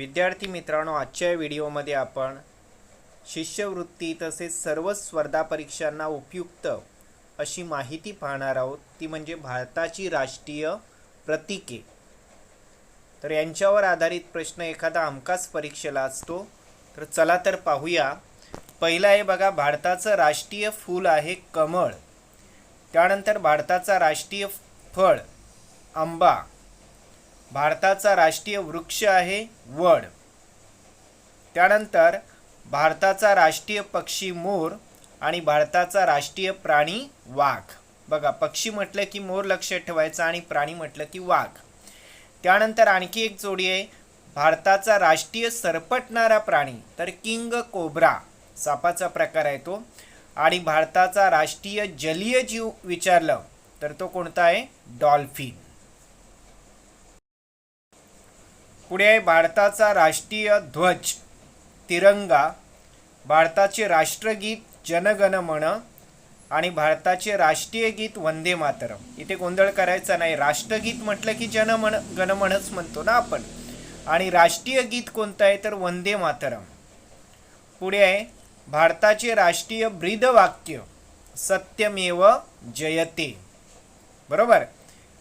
विद्यार्थी मित्रांनो आजच्या व्हिडिओमध्ये आपण शिष्यवृत्ती तसेच सर्व स्पर्धा परीक्षांना उपयुक्त अशी माहिती पाहणार आहोत. ती म्हणजे भारताची राष्ट्रीय प्रतीके. तर यांच्यावर आधारित प्रश्न एखादा हमखास परीक्षेला असतो. तर चला तर पाहूया. पहिला आहे बघा भारताचं राष्ट्रीय फूल आहे कमळ. त्यानंतर भारताचा राष्ट्रीय फळ आंबा. भारताचा राष्ट्रीय वृक्ष आहे वड. त्यानंतर भारताचा राष्ट्रीय पक्षी मोर आणि भारताचा राष्ट्रीय प्राणी वाघ. बघा पक्षी म्हटलं की मोर लक्षात ठेवायचा आणि प्राणी म्हटलं की वाघ. त्यानंतर आणखी एक जोडी आहे भारताचा राष्ट्रीय सरपटणारा प्राणी तर किंग कोब्रा. सापाचा प्रकार आहे तो. आणि भारताचा राष्ट्रीय जलीय जीव विचारलं तर तो कोणता आहे? डॉल्फिन. पुढे आहे भारताचा राष्ट्रीय ध्वज तिरंगा भारताचे राष्ट्रगीत जनगण मन आणि भारताचे राष्ट्रीय गीत वंदे मातरम. इथे गोंधळ करायचा नाही. राष्ट्रगीत म्हटलं की जनमन गणमनच म्हणतो ना आपण. आणि राष्ट्रीय गीत कोणतं आहे? तर वंदे मातरम. पुढे आहे भारताचे राष्ट्रीय ब्रीदवाक्य सत्यमेव जयते. बरोबर?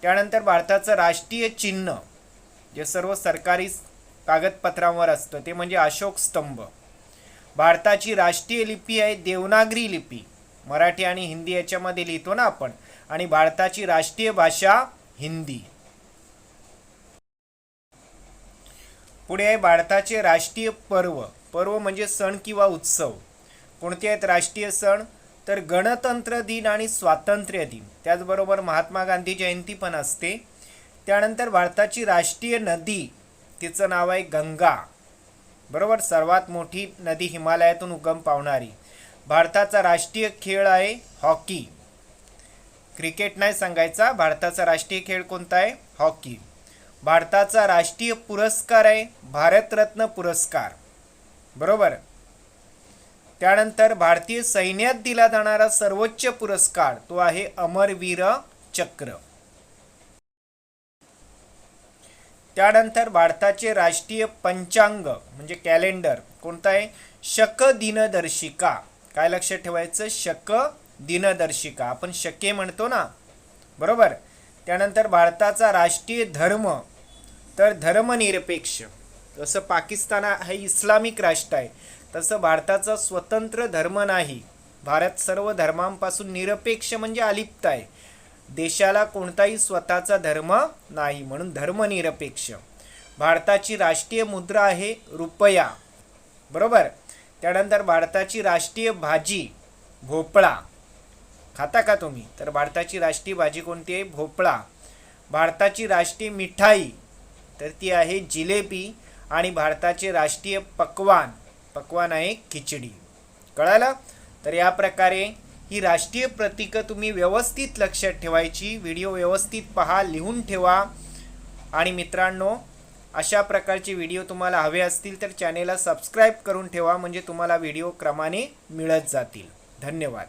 त्यानंतर भारताचं राष्ट्रीय चिन्ह. जे सर्व सरकारी कागदपत्रांवर असतं ते म्हणजे अशोक स्तंभ. भारताची राष्ट्रीय लिपी आहे देवनागरी लिपी. मराठी आणि हिंदी याच्यामध्ये लिहितो ना आपण. आणि भारताची राष्ट्रीय भाषा हिंदी. पुढे आहे भारताचे राष्ट्रीय पर्व. पर्व म्हणजे सण किंवा उत्सव. कोणते आहेत राष्ट्रीय सण? तर गणतंत्र दिन आणि स्वातंत्र्य दिन. त्याचबरोबर महात्मा गांधी जयंती पण असते. त्यानंतर भारताची राष्ट्रीय नदी तिचं नाव आहे गंगा. बरोबर? सर्वात मोठी नदी हिमालयातून उगम पावणारी. भारताचा राष्ट्रीय खेळ आहे हॉकी. क्रिकेट नाही सांगायचा भारताचा राष्ट्रीय खेळ कोणता आहे? हॉकी. भारताचा राष्ट्रीय पुरस्कार आहे भारतरत्न पुरस्कार. बरोबर? त्यानंतर भारतीय सैन्यात दिला जाणारा सर्वोच्च पुरस्कार तो आहे अमरवीर चक्र. त्यानंतर भारताचे राष्ट्रीय पंचांग म्हणजे कॅलेंडर कोणतं आहे? शक दिनदर्शिका. काय लक्षात ठेवायचं? शक दिनदर्शिका. आपण शके म्हणतो ना? बरोबर? त्यानंतर भारताचा राष्ट्रीय धर्म. तर धर्मनिरपेक्ष. जसं पाकिस्तान हे इस्लामिक राष्ट्र आहे तसं भारताचा स्वतंत्र धर्म नाही. भारत सर्व धर्मांपासून निरपेक्ष म्हणजे अलिप्त आहे. देशाला कोणताही स्वतःचा धर्म नाही म्हणून धर्मनिरपेक्ष. भारताची राष्ट्रीय मुद्रा आहे रुपया. बरोबर? त्यानंतर भारताची राष्ट्रीय भाजी भोपळा. खाता का तुम्ही? तर भारताची राष्ट्रीय भाजी कोणती आहे? भोपळा. भारताची राष्ट्रीय मिठाई तर ती आहे जिलेबी. आणि भारताचे राष्ट्रीय पक्वान पक्वान आहे खिचडी. कळालं? तर या प्रकारे ही राष्ट्रीय प्रतीकं तुम्ही व्यवस्थित लक्षात ठेवायची व्हिडिओ व्यवस्थित पहा लिहून ठेवा. आणि मित्रांनो अशा प्रकारचे व्हिडिओ तुम्हाला हवे असतील तर चॅनेलला सबस्क्राईब करून ठेवा म्हणजे तुम्हाला व्हिडिओ क्रमाने मिळत जातील. धन्यवाद.